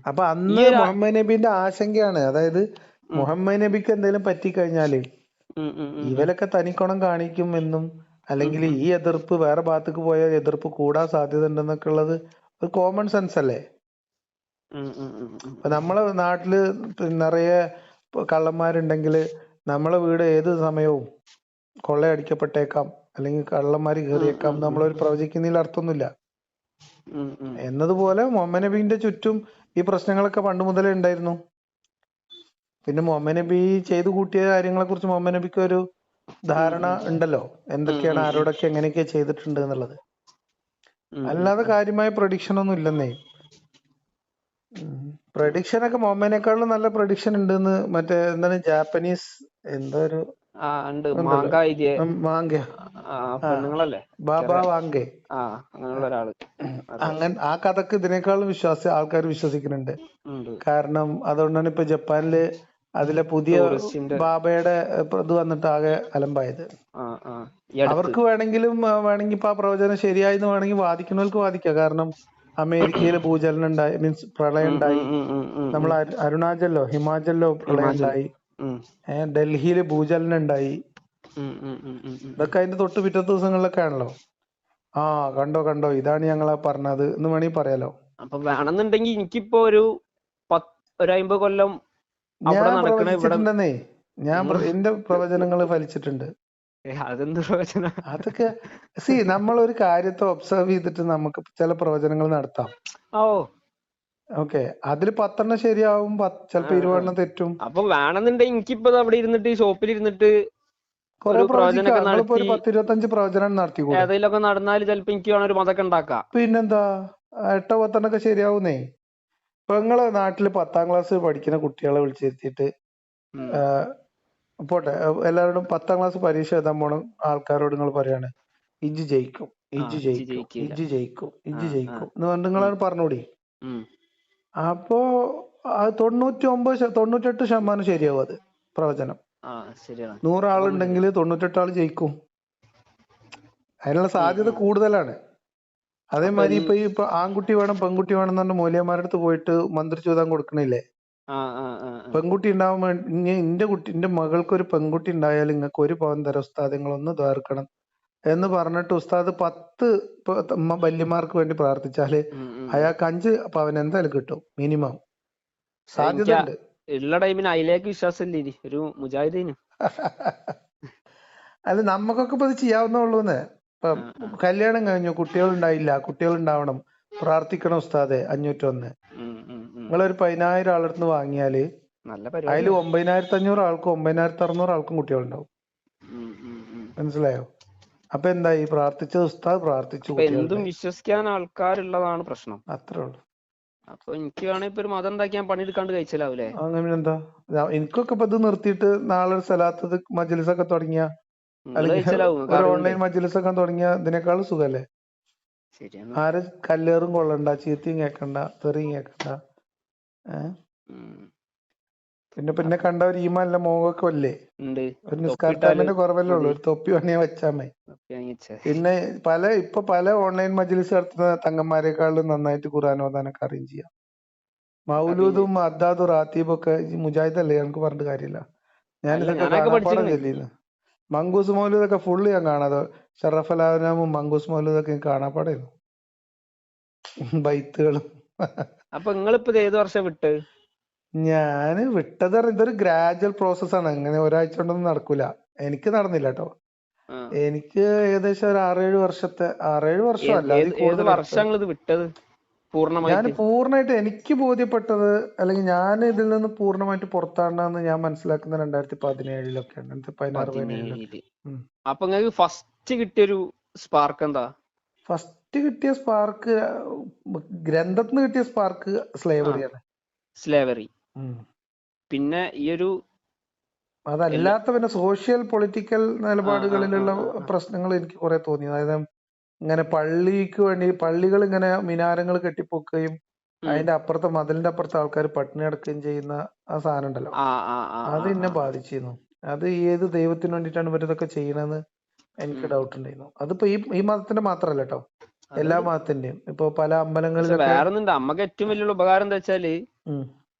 അപ്പൊ അന്ന് മുഹമ്മദ് നബിന്റെ ആശങ്കയാണ്. അതായത് മുഹമ്മദ് നബിക്ക് എന്തെങ്കിലും പറ്റിക്കഴിഞ്ഞാൽ ഇവരൊക്കെ തനിക്കുണം കാണിക്കും എന്നും അല്ലെങ്കിൽ ഈ എതിർപ്പ് വേറെ ഭാഗത്തേക്ക് പോയാൽ എതിർപ്പ് കൂടാൻ സാധ്യത ഉണ്ടെന്നൊക്കെ ഉള്ളത് ഒരു കോമൺ സെൻസ് അല്ലേ? നമ്മളെ നാട്ടിൽ നിറയെ കള്ളന്മാരുണ്ടെങ്കിൽ നമ്മളെ വീട് ഏത് സമയവും കൊള്ളയടിക്കപ്പെട്ടേക്കാം. അല്ലെങ്കിൽ കള്ളന്മാര് കയറിയേക്കാം നമ്മളൊരു പ്രവചിക്കുന്നതിൽ അർത്ഥമൊന്നുമില്ല. എന്നതുപോലെ മുഹമ്മദ് നബീന്റെ ചുറ്റും ഈ പ്രശ്നങ്ങളൊക്കെ പണ്ട് മുതലേ ഉണ്ടായിരുന്നു. പിന്നെ മുഹമ്മദ് നബി ചെയ്തു കൂട്ടിയ കാര്യങ്ങളെ കുറിച്ച് മുഹമ്മദ് നബിക്ക് ഒരു ധാരണ ഉണ്ടല്ലോ. എന്തൊക്കെയാണ് ആരോടൊക്കെ എങ്ങനെയൊക്കെ ചെയ്തിട്ടുണ്ട് എന്നുള്ളത്. അല്ലാതെ കാര്യമായ പ്രൊഡിക്ഷൻ ഒന്നും ഇല്ലെന്നേ. പ്രൊഡിക്ഷൻ ഒക്കെ മുഹമ്മദിനേക്കാളും നല്ല പ്രഡിക്ഷൻ ഉണ്ടെന്ന് മറ്റേ എന്താണ് ജാപ്പനീസ് എന്തോ ഒരു ബാബ വാങ്കെ. അങ്ങനെ ആ കഥക്ക് ഇതിനേക്കാളും വിശ്വാസ ആൾക്കാർ വിശ്വസിക്കുന്നുണ്ട്. കാരണം അതുകൊണ്ടാണ് ഇപ്പൊ ജപ്പാനിൽ അതിലെ പുതിയ ബാബയുടെ ഇത് വന്നിട്ട് ആകെ അലമ്പായത് അവർക്ക് വേണമെങ്കിലും വേണമെങ്കിൽ ഇപ്പൊ ആ പ്രവചനം ശരിയായെന്ന് വേണമെങ്കിൽ വാദിക്കുന്നവർക്ക് വാദിക്കാം. കാരണം അമേരിക്കയിൽ ഭൂചലനം ഉണ്ടായി മീൻസ് പ്രളയം ഉണ്ടായി നമ്മൾ അരുണാചലിലോ ഹിമാചലിലോ പ്രളയം ഉണ്ടായി ഡൽഹിയിൽ ഭൂചലനം ഉണ്ടായി. ഇതൊക്കെ അതിന്റെ തൊട്ട് പിറ്റത്തെ ദിവസങ്ങളിലൊക്കെ ആണല്ലോ. ആ കണ്ടോ കണ്ടോ ഇതാണ് ഞങ്ങൾ പറഞ്ഞത് എന്ന് വേണമെങ്കിൽ പറയാലോ. അപ്പൊ വേണമെന്നുണ്ടെങ്കിൽ എനിക്കിപ്പോ ഒരു ഒരു അമ്പത് കൊല്ലം ഞാൻ പ്രവചിച്ചിട്ടുണ്ടെന്നേ. ഞാൻ എന്റെ പ്രവചനങ്ങൾ ഫലിച്ചിട്ടുണ്ട്. അതെന്ത് പ്രവചന? അതൊക്കെ സി നമ്മൾ ഒരു കാര്യത്തെ ഒബ്സർവ് ചെയ്തിട്ട് നമുക്ക് ചില പ്രവചനങ്ങൾ നടത്താം. ഓ. ഓക്കെ അതിൽ പത്തെണ്ണം ശരിയാവും ചിലപ്പോ ഇരുപതെണ്ണം തെറ്റും. അപ്പൊ വേണമെന്നുണ്ടെങ്കിൽ എനിക്കിപ്പോ അവിടെ ഇരുന്നിട്ട് ഈ ഷോപ്പിൽ ഇരുന്നിട്ട് കുറെ ഒരു പ്രവചനമൊക്കെ പ്രവചിക്കാം നമ്മളിപ്പോ ഒരു നടത്തി പത്ത് ഇരുപത്തഞ്ച് പ്രവചനം ഏതെങ്കിലുമൊക്കെ നടന്നാൽ ചിലപ്പോ എനിക്ക് വേണം ഒരു മതൊക്കെ ഉണ്ടാക്കാം. പിന്നെന്താ? എട്ടോ പത്തെണ്ണൊക്കെ ശരിയാവുന്നേ? ഇപ്പൊ നിങ്ങളെ നാട്ടിൽ പത്താം ക്ലാസ് പഠിക്കുന്ന കുട്ടികളെ വിളിച്ചിരുത്തിയിട്ട് പോട്ടെ എല്ലാവരോടും പത്താം ക്ലാസ് പരീക്ഷ എഴുതാൻ പോണ ആൾക്കാരോട് നിങ്ങൾ പറയാണ് ഇജ്ജ് ജയിക്കും ഇജ്ജ് ജയിക്കും. ഇജ്ജ് ജയിക്കും ഇജ്ജ് ജയിക്കും എന്ന് പറഞ്ഞിട്ട് നിങ്ങളാണ് പറഞ്ഞൂടി. അപ്പോ തൊണ്ണൂറ്റി ഒമ്പത് തൊണ്ണൂറ്റെട്ട് ശതമാനം ശരിയാവും അത് പ്രവചനം. നൂറാളുണ്ടെങ്കിൽ തൊണ്ണൂറ്റെട്ട് ആൾ ജയിക്കും. അതിനുള്ള സാധ്യത കൂടുതലാണ്. അതേമാതിരി ഇപ്പൊ ഈ ഇപ്പൊ ആൺകുട്ടി വേണം പെൺകുട്ടി വേണം എന്ന് പറഞ്ഞ മൂല്യന്മാരുടെ അടുത്ത് പോയിട്ട് മന്ത്രിച്ചൂതാൻ കൊടുക്കണില്ലേ. പെൺകുട്ടി ഉണ്ടാവാൻ എന്റെ കുട്ടി എന്റെ മകൾക്ക് ഒരു പെൺകുട്ടി ഉണ്ടായാൽ നിങ്ങൾക്ക് ഒരു പവൻ തരാം ഉസ്താദ് നിങ്ങളൊന്ന് ദ്വാർക്കണം എന്ന് പറഞ്ഞിട്ട് ഉസ്താദ് പത്ത് വല്യമാർക്ക് വേണ്ടി പ്രാർത്ഥിച്ചാൽ. അയാൾക്ക് അഞ്ച് പവൻ എന്തായാലും കിട്ടും മിനിമം. സാധ്യത എനിക്ക് ഉണ്ട്. ഉള്ള ടൈമിന് അതിലേക്ക് വിശ്വാസം ഇല്ലേ ഒരു മുജാഹിദീനും. അല്ല നമുക്കൊക്കെ ഇപ്പൊ ഇത് ചെയ്യാവുന്നുള്ളൂന്ന് ഇപ്പൊ കല്യാണം കഴിഞ്ഞു കുട്ടികൾ ഉണ്ടായില്ല കുട്ടികൾ ഉണ്ടാവണം പ്രാർത്ഥിക്കണം ഉസ്താദെ അഞ്ഞൂറ്റൊന്ന്. നിങ്ങളൊരു പതിനായിരം ആളടുത്ത് വാങ്ങിയാൽ അതിൽ ഒമ്പതിനായിരത്തി അഞ്ഞൂറ് ആൾക്കും ഒമ്പതിനായിരത്തി അറുന്നൂറ് ആൾക്കും കുട്ടികളുണ്ടാവും. മനസ്സിലായോ? അപ്പൊ എന്തായി? പ്രാർത്ഥിച്ച ഉസ്താദ് പ്രാർത്ഥിച്ചു എന്തും വിശ്വസിക്കാൻ ആൾക്കാരുള്ളതാണ് പ്രശ്നം. അത്രേ ഉള്ളൂ. അപ്പൊ എനിക്ക് വേണേ ഇപ്പൊ ഒരു മതം ഉണ്ടാക്കി ഞാൻ പണിയെടുക്കാണ്ട് കഴിച്ചില്ലാവൂലേ അങ്ങനെ എന്താ എനിക്കൊക്കെ ഇപ്പൊ ഇത് നിർത്തിയിട്ട് നാളെ സ്ഥലത്ത് മജ്ലിസ് ഒക്കെ തുടങ്ങിയ അല്ലെങ്കിൽ ഒരു ഓൺലൈൻ മജ്ലിസ് ഒക്കെ തുടങ്ങിയ ഇതിനേക്കാളും സുഖല്ലേ? ആരെ കല്ലേറും കൊള്ളണ്ട ചീത്തയും കേക്കണ്ട തെറിയും കേക്കണ്ട. ഏഹ് ഉം. പിന്നെ പിന്നെ കണ്ട ഒരു ഈമാനിലെ മോഹൊക്കെ അല്ലേ ഉണ്ട്. ഒരു നിസ്കാരത്തിന്റെ കുറവല്ലേ ഉള്ളൂ. ഒരു തൊപ്പി വേണേ വെച്ചാ മതി. പിന്നെ പല ഇപ്പൊ പല ഓൺലൈൻ മജ്ലിസ് നടത്തുന്ന തങ്ങന്മാരെക്കാളും നന്നായിട്ട് ഖുർആൻ ഓതാനൊക്കെ അറിയും ചെയ്യാം. മൗലൂദും അദ്ദാദും റാത്തീബും ഒക്കെ ഈ മുജാഹിദ് അല്ലേ ഞങ്ങൾക്ക് പറഞ്ഞിട്ട് കാര്യമില്ല. ഞാൻ അല്ല, ഇതൊക്കെ ഞാനൊക്കെ കാണാപ്പാടം മങ്കൂസ് മൗലൂദൊക്കെ ഫുള്ള് ഞാൻ കാണാതെ ഷറഫ് ഷറഫലാനാമും മങ്കൂസ് മൗലൂദൊക്കെ ഒക്കെ കാണാപ്പാടായിരുന്നു ബൈത്തുകളും. അപ്പൊ നിങ്ങളിപ്പോ ഏത് വർഷം വിട്ട്? ഞാൻ വിട്ടത് ഇതൊരു ഗ്രാജുവൽ പ്രോസസ് ആണ്. അങ്ങനെ ഒരാഴ്ച കൊണ്ടൊന്നും നടക്കൂല. എനിക്ക് നടന്നില്ല കേട്ടോ എനിക്ക് ഏകദേശം ഒരു ആറേഴ് വർഷത്തെ ആറേഴ് വർഷം ഏത് അല്ല ഏത് അതിൽ ഏത് കൂടുതൽ വർഷങ്ങൾ ഇത് വിട്ടത്? ഞാൻ പൂർണമായിട്ട് എനിക്ക് ബോധ്യപ്പെട്ടത് അല്ലെങ്കിൽ ഞാൻ ഇതിൽ നിന്ന് പൂർണമായിട്ട് പുറത്താണെന്ന് ഞാൻ മനസ്സിലാക്കുന്ന രണ്ടായിരത്തി പതിനേഴിലൊക്കെയാണ് രണ്ടായിരത്തി പതിനാറ് പതിനേഴിലൊക്കെ. അപ്പൊ ഫസ്റ്റ് കിട്ടിയൊരു സ്പാർക്ക് എന്താ? ഫസ്റ്റ് കിട്ടിയ സ്പാർക്ക് ഗ്രന്ഥത്തിന് കിട്ടിയ സ്പാർക്ക് സ്ലേവറിയാണ് സ്ലേവറി. പിന്നെ ഈ ഒരു അതല്ലാത്ത പിന്നെ സോഷ്യൽ പൊളിറ്റിക്കൽ നിലപാടുകളിലുള്ള. പ്രശ്നങ്ങൾ എനിക്ക് കുറെ തോന്നി. അതായത് ഇങ്ങനെ പള്ളിക്ക് വേണ്ടി പള്ളികൾ ഇങ്ങനെ മിനാരങ്ങൾ കെട്ടിപ്പൊക്കുകയും അതിന്റെ അപ്പുറത്തെ മതിലിന്റെ അപ്പുറത്തെ ആൾക്കാർ പട്ടിണി അടക്കുകയും ചെയ്യുന്ന ആ സാധനം ഉണ്ടല്ലോ. അത് എന്നെ. ബാധിച്ചിരുന്നു. അത് ഏത് ദൈവത്തിന് വേണ്ടിയിട്ടാണ് ഇവരിതൊക്കെ ചെയ്യണമെന്ന് എനിക്ക് ഡൗട്ട് ഉണ്ടായിരുന്നു. അതിപ്പോ ഈ ഈ മതത്തിന്റെ മാത്രല്ല കേട്ടോ. എല്ലാ മതത്തിന്റെയും. ഇപ്പൊ പല അമ്പലങ്ങളിലും വേറൊന്നുണ്ട്. അമ്മയ്ക്ക് ഏറ്റവും വലിയ ഉപകാരം എന്താ വെച്ചാൽ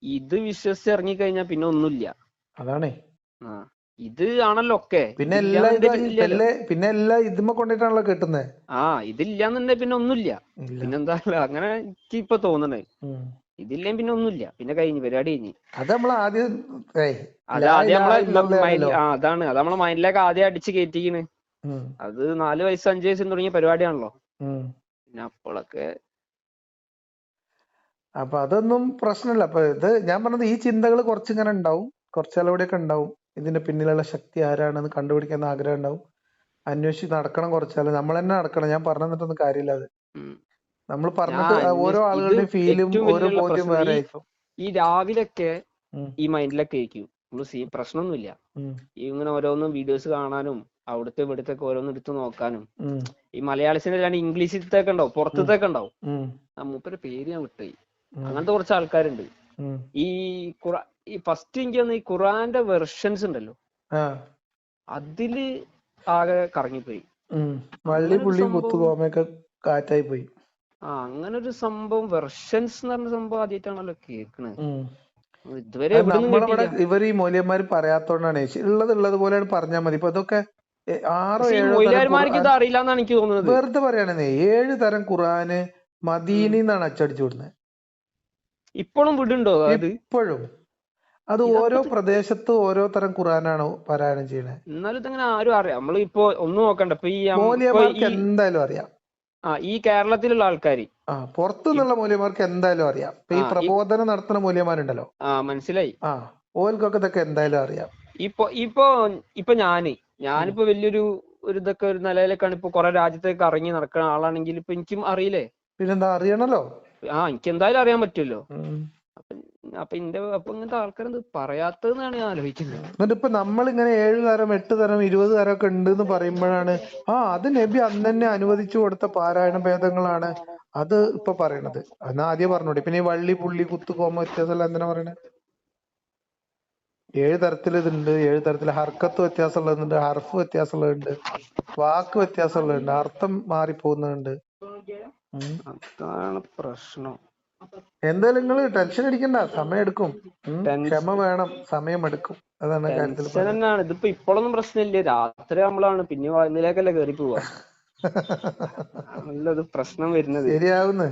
ഇത് വിശ്വസിച്ച് ഇറങ്ങിക്കഴിഞ്ഞാൽ പിന്നെ ഒന്നുമില്ല. അതാണേ. ഇത് ആണല്ലോ ഒക്കെ. പിന്നെ. പിന്നെ എല്ലാ ഇതുമ്മ കൊണ്ടിട്ടാണല്ലോ കിട്ടുന്നത് ആ ഇതില്ലാന്നുണ്ടെ പിന്നെ ഒന്നുമില്ല. പിന്നെന്താ അങ്ങനെ എനിക്ക് ഇപ്പൊ തോന്നണേ. ഇതില്ലേ പിന്നെ ഒന്നുമില്ല. പിന്നെ കഴിഞ്ഞു പരിപാടി കഴിഞ്ഞു. അത് നമ്മൾ ആദ്യം അതാണ്. അത് നമ്മളെ മൈൻഡിലേക്ക് ആദ്യം അടിച്ച് കയറ്റിക്കണ്. അത് നാല് വയസ്സ് അഞ്ച് വയസ്സിൽ തുടങ്ങിയ പരിപാടിയാണല്ലോ. പിന്നെ അപ്പോഴൊക്കെ അപ്പൊ അതൊന്നും പ്രശ്നമില്ല അപ്പൊ ഇത് ഞാൻ പറഞ്ഞത് ഈ ചിന്തകൾ കുറച്ചിങ്ങനെ ഉണ്ടാവും. കുറച്ചാലൂടെയൊക്കെ ഉണ്ടാവും. ഇതിന്റെ പിന്നിലുള്ള ശക്തി ആരാണെന്ന് കണ്ടുപിടിക്കാൻ ആഗ്രഹം ഉണ്ടാവും. അന്വേഷിച്ച് നടക്കണം കുറച്ചാൽ നമ്മൾ തന്നെ നടക്കണം. ഞാൻ പറഞ്ഞു തന്നിട്ടൊന്നും കാര്യമില്ല അത്. നമ്മൾ പറഞ്ഞിട്ട് ഓരോ ആളുകളുടെ ആളുകളുടെയും ഫീലും ഓരോ ബോധ്യം വേറെ ഈ- ആയിരിക്കും. ഈ രാവിലൊക്കെ ഈ മൈൻഡിലൊക്കെ ആയിരിക്കും. പ്രശ്നമൊന്നുമില്ല. ഇങ്ങനെ ഓരോന്നും വീഡിയോസ് കാണാനും അവിടുത്തെ ഇവിടുത്തെ ഒക്കെ ഓരോന്ന് എടുത്ത് നോക്കാനും. ഈ മലയാളീസിന്റെ അല്ലാണ്ട് ഉണ്ടാവും പുറത്തത്തൊക്കെ ഉണ്ടാവും ഉം. ആ മൂപ്പര് പേര് ഞാൻ വിട്ടുപോയി. അങ്ങനത്തെ കുറച്ച് ആൾക്കാരുണ്ട്. ഈ ഖുറാ ഈ ഫസ്റ്റ് എനിക്ക് തോന്നുന്നു ഈ ഖുറാന്റെ വെർഷൻസ് ഉണ്ടല്ലോ അതിൽ ആകെ കറങ്ങിപ്പോയി. വള്ളി പുള്ളി പുള്ളിയും കുത്തു കോമയൊക്കെ കാറ്റായി പോയി ആ അങ്ങനെ ഒരു സംഭവം വെർഷൻസ് എന്ന് പറഞ്ഞ സംഭവം ആദ്യമായിട്ടാണല്ലോ കേൾക്കണത്. ഇതുവരെ ഇവർ ഈ മൂല്യന്മാർ പറയാത്തോണ്ടാണ് ഉള്ളത് ഉള്ളത് പോലെയാണ് പറഞ്ഞാൽ മതി ഇപ്പൊ ഇതൊക്കെ ആറോ ഇത് അറിയില്ല എന്നാണ് എനിക്ക് തോന്നുന്നത്. വെറുതെ പറയാണെന്നേ ഏഴ് തരം ഖുർആന് മദീനിന്നാണ് അച്ചടിച്ചു വിടുന്നത് ഇപ്പോഴും വിടുണ്ടോ അത്? ഇപ്പോഴും. അത് ഓരോ പ്രദേശത്ത് ഓരോ തരം ഖുർആനാണ് പാരായണം ചെയ്യണേ. എന്നാലും ഇതങ്ങനെ ആരും അറിയാം. നമ്മളിപ്പോ ഒന്നും നോക്കണ്ട. ഇപ്പൊ ഈ ഇപ്പൊ എന്തായാലും അറിയാം. ആ ഈ കേരളത്തിലുള്ള ആൾക്കാർ ആ പുറത്തു നിന്നുള്ള മൂല്യമാർക്ക് എന്തായാലും അറിയാം. ഇപ്പൊ ഈ പ്രബോധനം നടത്തുന്ന മൂല്യമാരുണ്ടല്ലോ ആ മനസ്സിലായി. ആ ഓൽക്കൊക്കെ ഇതൊക്കെ എന്തായാലും അറിയാം. ഇപ്പൊ ഇപ്പൊ ഇപ്പൊ ഞാൻ ഞാനിപ്പോ വലിയൊരു ഒരു ഇതൊക്കെ ഒരു നിലയിലേക്കാണ് ഇപ്പൊ കുറെ രാജ്യത്തേക്ക് ഇറങ്ങി നടക്കുന്ന ആളാണെങ്കിൽ ഇപ്പൊ എനിക്കും അറിയില്ലേ? പിന്നെന്താ അറിയണല്ലോ. ആ എനിക്ക് എന്തായാലും അറിയാൻ പറ്റുമല്ലോ. അപ്പൊ ഇന്റെ അപ്പൊ ഇങ്ങനത്തെ ആൾക്കാരെന്ത് പറയാത്തതെന്നാണ് ഞാൻ ആലോചിക്കുന്നത്. എന്നിട്ട് ഇപ്പൊ നമ്മൾ ഇങ്ങനെ ഏഴ് തരം എട്ട് തരം ഇരുപത് തരം ഒക്കെ ഉണ്ട് എന്ന് പറയുമ്പോഴാണ് ആ അത് നബി അന്ന് തന്നെ അനുവദിച്ചു കൊടുത്ത പാരായണ ഭേദങ്ങളാണ് അത് ഇപ്പൊ പറയണത്. എന്നാ ആദ്യം പറഞ്ഞോട്ടെ പിന്നെ ഈ വള്ളി പുള്ളി കുത്തു കോമ വ്യത്യാസമല്ല എന്തിനാ പറയണേ? ഏഴ് തരത്തിൽ ഇതുണ്ട് ഏഴ് തരത്തിൽ ഹർക്കത്ത് വ്യത്യാസമുള്ളതുണ്ട് ഹർഫ് വ്യത്യാസമുള്ളതുണ്ട് വാക്ക് വ്യത്യാസമുള്ളതുണ്ട് അർത്ഥം മാറിപ്പോകുന്നുണ്ട്. അതാണ് പ്രശ്നം. എന്തായാലും നിങ്ങൾ ടെൻഷൻ അടിക്കണ്ട. സമയം എടുക്കും. ക്ഷമ വേണം. സമയം എടുക്കും. അതാണ് കാര്യത്തിൽ ഇതിപ്പോ ഇപ്പോഴൊന്നും പ്രശ്നമില്ല. രാത്രി നമ്മളാണ് പിന്നെ വന്നിലേക്കല്ലേ കേറി പോവാ പ്രശ്നം വരുന്നത്. ശരിയാവുന്ന്.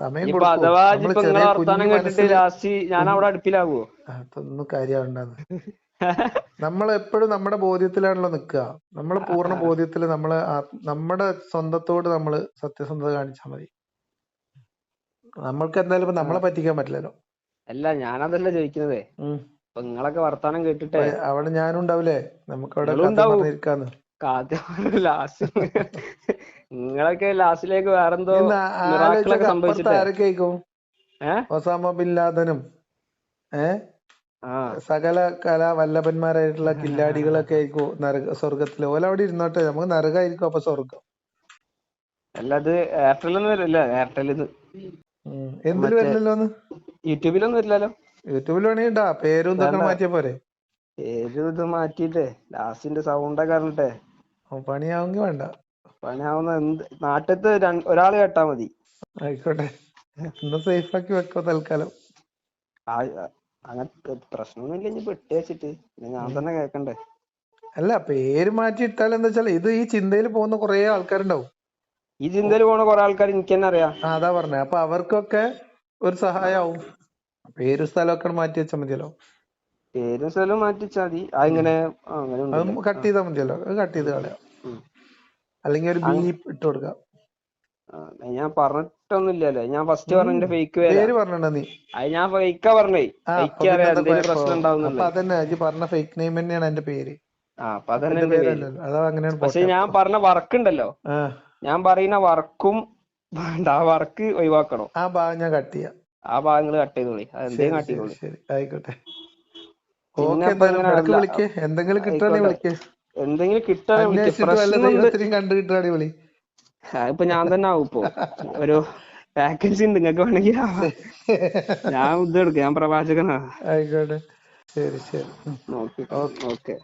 സമയം അഥവാ നമ്മൾ നിങ്ങളെ വർത്താനം കേട്ടിട്ട് ലാസ്റ്റ് ഞാൻ അവിടെ അടുപ്പിലാകുമോ അതൊന്നും കാര്യമുണ്ടെന്ന് നമ്മൾ എപ്പോഴും നമ്മുടെ ബോധ്യത്തിലാണല്ലോ നിൽക്കുക. നമ്മൾ പൂർണ ബോധ്യത്തിൽ നമ്മൾ നമ്മുടെ സ്വന്തത്തോട് നമ്മൾ സത്യസന്ധത കാണിച്ചാൽ മതി. നമ്മൾക്ക് എന്തായാലും ഇപ്പൊ നമ്മളെ പറ്റിക്കാൻ പറ്റില്ലല്ലോ. അല്ല ഞാനതല്ല ചോദിക്കുന്നതേ. ഇപ്പൊ നിങ്ങളൊക്കെ വർത്താനം കേട്ടിട്ടേ അവിടെ ഞാനും ഉണ്ടാവില്ലേ നമുക്ക് അവിടെ ലാസ്റ്റ്. നിങ്ങളൊക്കെ ലാസ്റ്റിലേക്ക് വേറെന്തോ ഇന്ന് miracle ആലോചിച്ചൊക്കെ ഒക്കെ അപ്പുറത്ത് സംഭവിച്ചിട്ടേ ആരൊക്കെ ആയിക്കും? ഏ? Osama bin ലാദനും. ഏഹ് സകല കലാ വല്ലഭന്മാരായിട്ടുള്ള കില്ലാടികളൊക്കെ ആയിരിക്കും നരക സ്വർഗത്തിൽ ഓല അവിടെ ഇരുന്നോട്ടെ. നമുക്ക് നരകായിരിക്കും അപ്പൊ സ്വർഗം അല്ല അത് എയർടെൽ ഒന്നും വരില്ല. എന്തിൽ മറ്റേ- വരില്ലല്ലോന്ന് യൂട്യൂബിലൊന്നും വരില്ലല്ലോ. യൂട്യൂബിൽ വേണമെങ്കിൽ പേരും ഇതൊക്കെ. മാറ്റിയാ പോരെ. പേരും ഇത് മാറ്റിയിട്ടേ. ലാസ്റ്റിന്റെ സൗണ്ടൊക്കെ അറിഞ്ഞിട്ടേ. ഓ, പണിയാവുമെങ്കിൽ വേണ്ട. പണിയാവുന്ന എന്ത് നാട്ടത്ത് ഒരാൾ കേട്ടാ മതി. ആയിക്കോട്ടെ. എന്നാ സേഫ് ആക്കി വെക്കോ തൽക്കാലം. അങ്ങനെ പ്രശ്നമൊന്നും ഇല്ല ഇനി പെട്ട് വെച്ചിട്ട്. ഞാൻ തന്നെ കേക്കണ്ടേ? അല്ല പേര് മാറ്റി ഇട്ടാൽ എന്താ വെച്ചാൽ ഇത് ഈ ചിന്തയിൽ പോകുന്ന കുറെ ആൾക്കാരുണ്ടാവും. ഈ ചിന്തയിൽ പോകുന്ന കുറെ ആൾക്കാർ എനിക്ക് തന്നെ അറിയാം. അതാ പറഞ്ഞ. അപ്പൊ അവർക്കൊക്കെ ഒരു സഹായാവും. പേരും സ്ഥലമൊക്കെ മാറ്റി വെച്ചാൽ മതിയല്ലോ. പേരും സ്ഥലവും മാറ്റി വെച്ചാൽ മതി. അതിങ്ങനെ അങ്ങനെ കട്ട് ചെയ്താൽ മതിയല്ലോ. കട്ട് ചെയ്ത് കളയാം. അല്ലെങ്കിൽ ഒരു ബീപ്പ് ഇട്ട് കൊടുക്കാം. ഞാൻ പറഞ്ഞിട്ടൊന്നുമില്ലല്ലോ. ഞാൻ ഫസ്റ്റ് പറഞ്ഞ ഫേക്ക് പേരാ പേര് പറഞ്ഞോ നീ? അത് ഞാൻ ഫേക്കാ പറഞ്ഞേ ഫേക്ക് എന്തെങ്കിലും പ്രശ്നം? ഉണ്ടാവുന്നുണ്ട് അതന്നെ അജി പറഞ്ഞ ഫേക്ക് നെയിം തന്നെയാണ് എന്റെ പേര്. പക്ഷെ ഞാൻ പറഞ്ഞ വർക്ക് ഉണ്ടല്ലോ. ഞാൻ പറയുന്ന വർക്കും വേണ്ട ആ വർക്ക് ഒഴിവാക്കണം. ആ ഭാഗം ഞാൻ കട്ട് ചെയ്യാം. ആ ഭാഗങ്ങൾ കട്ട് ചെയ്തോളി. അത് കട്ട് ചെയ്തോളി. ആയിക്കോട്ടെ. എന്തെങ്കിലും കിട്ടുകയാണെങ്കിൽ. വിളിക്ക്. എന്തെങ്കിലും കിട്ടാൻ ഇപ്പൊ ഞാൻ തന്നെ ആവും ഇപ്പൊ. ഒരു പാക്കേജ് ഉണ്ട് നിങ്ങൾക്ക് വേണമെങ്കിൽ ഞാൻ ഇത് എടുക്കാം ഞാൻ പ്രവാചകനാ. ആയിക്കോട്ടെ. ശരി ശരി. ഓക്കെ. ഓക്കെ.